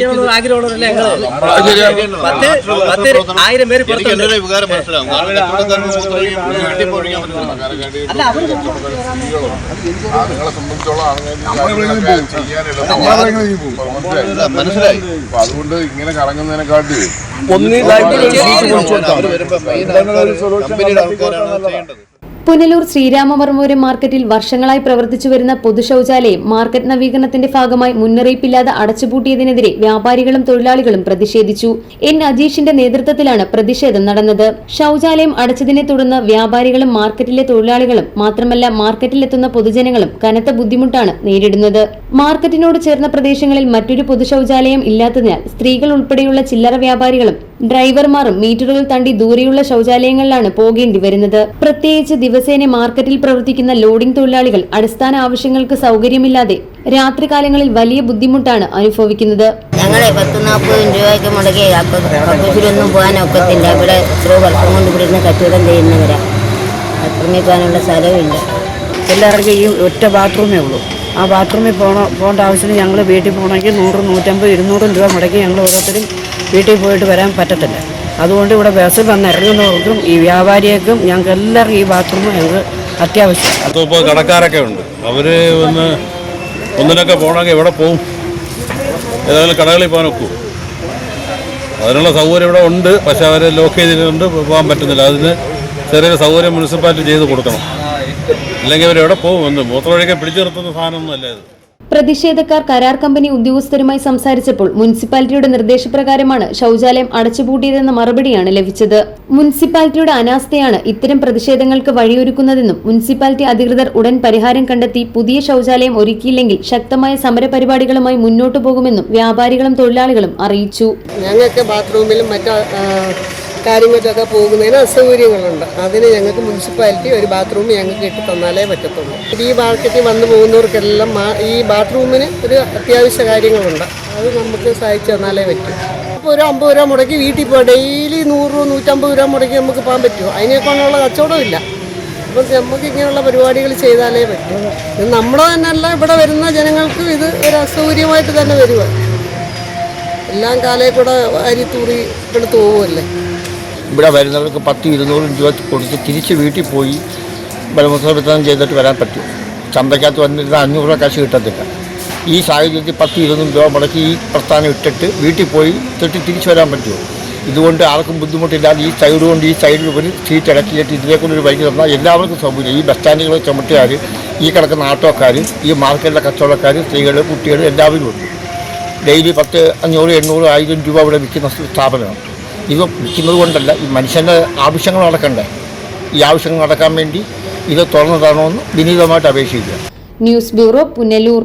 ചെയ്യണമെന്ന് ആഗ്രഹമുള്ളവരല്ലേ ഞങ്ങൾ പത്ത് പത്ത് ആയിരം പേര് എനിക്ക് പുറത്തുണ്ട് എന്റെ വികാരം മനസ്സിലാവും കാരണം കച്ചവടക്കാർക്ക് മൂത്രമൊഴിക്കാൻ വീട്ടിൽ പോഴിക്കാൻ പറ്റുന്നില്ല അല്ല അവർ ആളുകളെ സംബന്ധിച്ചോളം മനസ്സിലായി അതുകൊണ്ട് ഇങ്ങനെ കറങ്ങുന്നതിനെക്കാട്ടി മെയിൻ കമ്പനിയുടെ ആൾക്കാരാണ് ചെയ്യേണ്ടത് പുനലൂർ ശ്രീരാമവർമ്മപുരം മാർക്കറ്റിൽ വർഷങ്ങളായി പ്രവർത്തിച്ചു വരുന്ന പൊതു ശൌചാലയം മാർക്കറ്റ് നവീകരണത്തിന്റെ ഭാഗമായി മുന്നറിയിപ്പില്ലാതെ അടച്ചുപൂട്ടിയതിനെതിരെ വ്യാപാരികളും തൊഴിലാളികളും പ്രതിഷേധിച്ചു. എൻ അജീഷിന്റെ നേതൃത്വത്തിലാണ് പ്രതിഷേധം നടന്നത്. ശൌചാലയം അടച്ചതിനെ തുടർന്ന് വ്യാപാരികളും മാർക്കറ്റിലെ തൊഴിലാളികളും മാത്രമല്ല മാർക്കറ്റിലെത്തുന്ന പൊതുജനങ്ങളും കനത്ത ബുദ്ധിമുട്ടാണ് നേരിടുന്നത്. മാർക്കറ്റിനോട് ചേർന്ന പ്രദേശങ്ങളിൽ മറ്റൊരു പൊതു ശൌചാലയം ഇല്ലാത്തതിനാൽ സ്ത്രീകൾ ഉൾപ്പെടെയുള്ള ചില്ലറ വ്യാപാരികളും ഡ്രൈവർമാരും മീറ്ററുകൾ തണ്ടി ദൂരെയുള്ള ശൌചാലയങ്ങളിലാണ് പോകേണ്ടി വരുന്നത്. പ്രത്യേകിച്ച് ദിവസേന മാർക്കറ്റിൽ പ്രവർത്തിക്കുന്ന ലോഡിംഗ് തൊഴിലാളികൾ അടിസ്ഥാന ആവശ്യങ്ങൾക്ക് സൗകര്യമില്ലാതെ രാത്രികാലങ്ങളിൽ വലിയ ബുദ്ധിമുട്ടാണ് അനുഭവിക്കുന്നത്. ഞങ്ങളെ പത്ത് നാൽപ്പത് രൂപയ്ക്ക് മുടക്കി കക്കൂസിലൊന്നും പോകാനൊക്കത്തില്ല ഇവിടെ ഇത്ര വർഷം കൊണ്ട് ഇവിടെ ഇരുന്ന് കച്ചവടം ചെയ്യുന്നവരാ. ബാത്റൂമിൽ പോകാനുള്ള സ്ഥലമില്ല എല്ലാവർക്കും ഈ ഒറ്റ ബാത്റൂമേ ഉള്ളൂ. ആ ബാത്റൂമിൽ പോകണ പോകേണ്ട ആവശ്യത്തിന് ഞങ്ങൾ വീട്ടിൽ പോകണമെങ്കിൽ നൂറ് നൂറ്റമ്പത് ഇരുന്നൂറും രൂപ മുടക്കി ഞങ്ങൾ ഓരോരുത്തരും വീട്ടിൽ പോയിട്ട് വരാൻ പറ്റത്തില്ല. അതുകൊണ്ട് ഇവിടെ ബസ്സിൽ വന്ന് ഇറങ്ങുന്നവർക്കും ഈ വ്യാപാരികൾക്കും ഞങ്ങൾക്ക് എല്ലാവർക്കും ഈ ബാത്റൂം ഞങ്ങൾക്ക് അത്യാവശ്യം. ഇപ്പോൾ കടക്കാരൊക്കെ ഉണ്ട്. അവർ ഒന്ന് ഒന്നിനൊക്കെ പോകണമെങ്കിൽ എവിടെ പോവും? ഏതായാലും കടകളിൽ പോകാൻ ഒക്കും. അതിനുള്ള സൗകര്യം ഇവിടെ ഉണ്ട്. പക്ഷേ അവരെ ലോക്ക് ചെയ്തിട്ടുണ്ട്. പോകാൻ പറ്റുന്നില്ല. അതിന് ചെറിയൊരു സൗകര്യം മുനിസിപ്പാലിറ്റി ചെയ്ത് കൊടുക്കണം. ഇല്ലെങ്കിൽ അവരെവിടെ പോകും? ഒന്ന് മൂത്രമൊഴിക്കാൻ പിടിച്ചു നിർത്തുന്ന സാധനമൊന്നും അല്ല ഇത്. പ്രതിഷേധക്കാർ കരാർ കമ്പനി ഉദ്യോഗസ്ഥരുമായി സംസാരിച്ചപ്പോൾ മുനിസിപ്പാലിറ്റിയുടെ നിർദ്ദേശപ്രകാരമാണ് ശൌചാലയം അടച്ചുപൂട്ടിയതെന്ന മറുപടിയാണ് ലഭിച്ചത്. മുനിസിപ്പാലിറ്റിയുടെ അനാസ്ഥയാണ് ഇത്തരം പ്രതിഷേധങ്ങൾക്ക് വഴിയൊരുക്കുന്നതെന്നും മുനിസിപ്പാലിറ്റി അധികൃതർ ഉടൻ പരിഹാരം കണ്ടെത്തി പുതിയ ശൌചാലയം ഒരുക്കിയില്ലെങ്കിൽ ശക്തമായ സമരപരിപാടികളുമായി മുന്നോട്ടു പോകുമെന്നും വ്യാപാരികളും തൊഴിലാളികളും അറിയിച്ചു. ഞങ്ങൾക്ക് ബാത്റൂമിലും മറ്റു കാര്യങ്ങൾക്കൊക്കെ പോകുന്നതിന് അസൗകര്യങ്ങളുണ്ട്. അതിന് ഞങ്ങൾക്ക് മുനിസിപ്പാലിറ്റി ഒരു ബാത്റൂം ഞങ്ങൾക്ക് ഇട്ട് തന്നാലേ പറ്റത്തുള്ളൂ. ഈ മാർക്കറ്റിൽ വന്നു പോകുന്നവർക്കെല്ലാം ഈ ബാത്റൂമിന് ഒരു അത്യാവശ്യ കാര്യങ്ങളുണ്ട്. അത് നമുക്ക് സഹായിച്ചു തന്നാലേ പറ്റൂ. അപ്പോൾ ഒരു അമ്പത് രൂപ മുടക്കി വീട്ടിൽ പോകാം ഡെയിലി നൂറ് രൂപ നൂറ്റമ്പത് രൂപ മുടക്കി നമുക്ക് പോകാൻ പറ്റുമോ? അതിനെക്കൊണ്ടുള്ള കച്ചവടമില്ല അപ്പം നമുക്ക് ഇങ്ങനെയുള്ള പരിപാടികൾ ചെയ്താലേ പറ്റൂ. ഇത് നമ്മുടെ തന്നെയല്ല ഇവിടെ വരുന്ന ജനങ്ങൾക്കും ഇത് ഒരു അസൗകര്യമായിട്ട് തന്നെ വരുക എല്ലാം കാലേ കൂടെ അരി തൂറി ഇവിടെ പോവുമല്ലേ ഇവിടെ വരുന്നവർക്ക് പത്ത് ഇരുന്നൂറും രൂപ കൊടുത്ത് തിരിച്ച് വീട്ടിൽ പോയി ബലമുത്സവം ചെയ്തിട്ട് വരാൻ പറ്റും. ചന്തയ്ക്കകത്ത് വന്നിരുന്ന അഞ്ഞൂറ് രൂപ കാശ് കിട്ടത്തില്ല. ഈ സാഹചര്യത്തിൽ പത്ത് ഇരുന്നൂറ് രൂപ മുടക്കി ഈ പ്രസ്ഥാനം ഇട്ടിട്ട് വീട്ടിൽ പോയി തൊട്ട് തിരിച്ചു വരാൻ പറ്റുമോ? ഇതുകൊണ്ട് ആർക്കും ബുദ്ധിമുട്ടില്ലാതെ ഈ സൈഡ് കൊണ്ട് ഈ സൈഡിൽ ഒരു സീറ്റ് ഇടക്കിയിട്ട് ഇതിനെക്കൊണ്ട് ഒരു വഴിക്ക് തന്നാൽ എല്ലാവർക്കും സൗകര്യം. ഈ ബസ് സ്റ്റാൻഡുകളെ ചുമട്ടുകാർ ഈ കിടക്കുന്ന ആട്ടോക്കാർ ഈ മാർക്കറ്റിലെ കച്ചവടക്കാർ സ്ത്രീകൾ കുട്ടികൾ എല്ലാവരും ഉണ്ട്. ഡെയിലി പത്ത് അഞ്ഞൂറ് എണ്ണൂറ് ആയിരം രൂപ ഇവിടെ വിൽക്കുന്ന സ്ഥാപനമാണ്. ഇത് വിൽക്കുന്നത് കൊണ്ടല്ല ഈ മനുഷ്യന്റെ ആവശ്യങ്ങൾ നടക്കണ്ടേ? ഈ ആവശ്യങ്ങൾ നടക്കാൻ വേണ്ടി ഇത് തുറന്നു തരണമെന്ന് വിനീതമായിട്ട് അപേക്ഷിക്കുക. News bureau Punalur.